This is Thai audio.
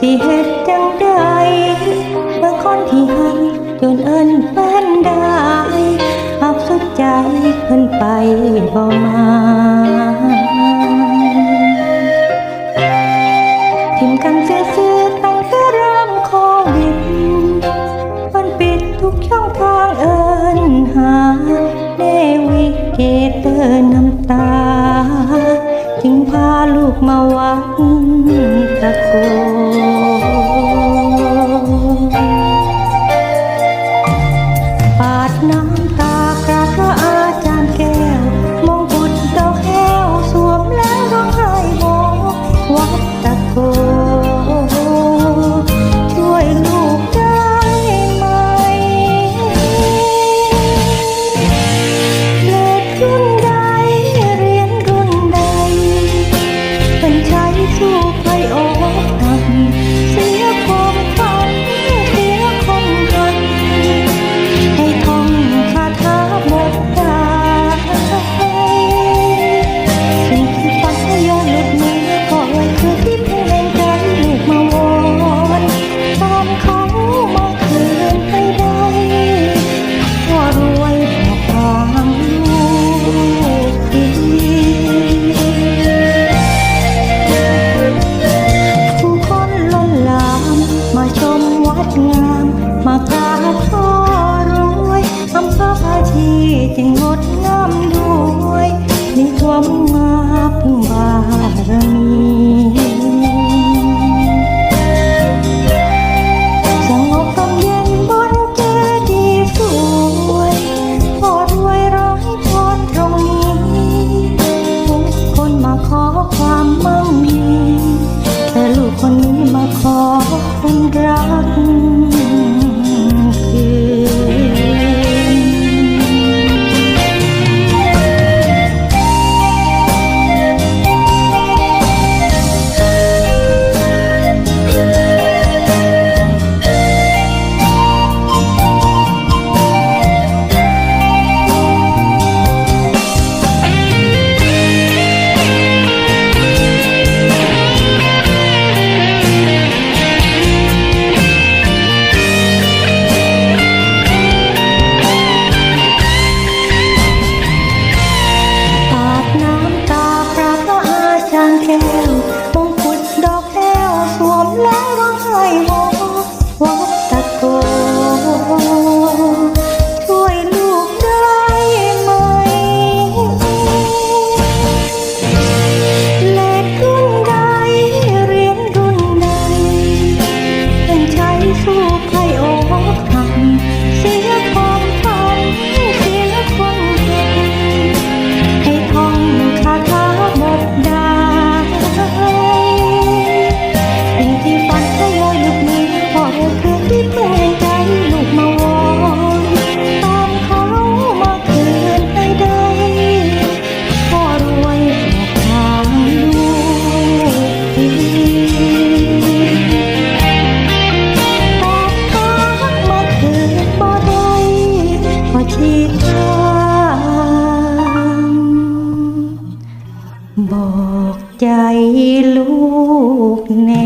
สิเฮ็ดจังใดเมื่อคนที่หักจนเอิ้นแฟนได้อับสุดใจเพิ่นไปบ่มา พาลูกมาวัดตะโกปาดน้ำ ที่จึงงดงามด้วยในความงาม ใจลูกแน่